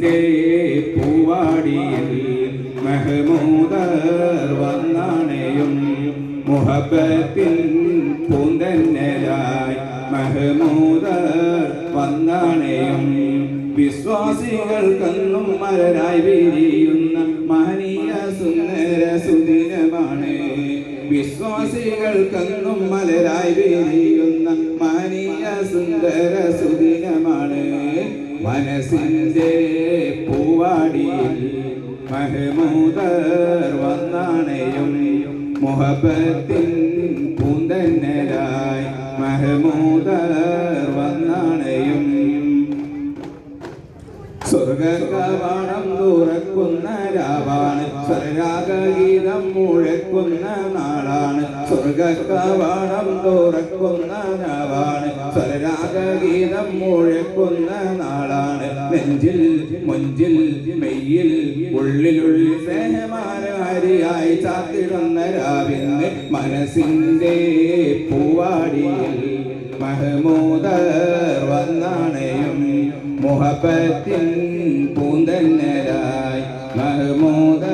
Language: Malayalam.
മനസ്സിന്റെ പൂവാടിയിൽ മെഹമൂദർ വന്നാണയും മുഹബത്തിൻ പൂന്തന്നലായി മെഹമൂദർ വന്നാണയും വിശ്വാസികൾക്കെന്നും മലരായി വിരിയുന്ന മഹനീയ സുന്ദര സുദിനമാണ്. വിശ്വാസികൾക്കെന്നും മലരായി വിരിയുന്ന മഹനീയ സുന്ദര സുദിനമാണ്. മനസ്സിന്റെ പൂവാടിയിൽ മഹമൂദർ വന്നാണയും മുഹബത്തിൻ പൂന്തന്നരായി മഹമൂദർ വന്നാണയും സ്വർഗകവാടം തുറക്കുന്ന രാവാണ്. സ്വർഗാഗീതം മുഴക്കുന്ന നാളാണ്. സ്വർഗകവാടം തുറക്കുന്ന രാവാണ്. സ്വർഗാഗീതം മുഴക്കുന്ന നാളാണ്. നെഞ്ചിൽ മുഞ്ചിൽ മെയ്യിൽ ഉള്ളിലുള്ളിൽ സ്നേഹമാനാരിയായി ചാത്തിടുന്ന രാവിന്ന് മനസ്സിന്റെ പൂവാടിയിൽ മഹമൂദർ വന്നാണയും മുഹബത്തിൻ ധന്യരായി മഹമൂദ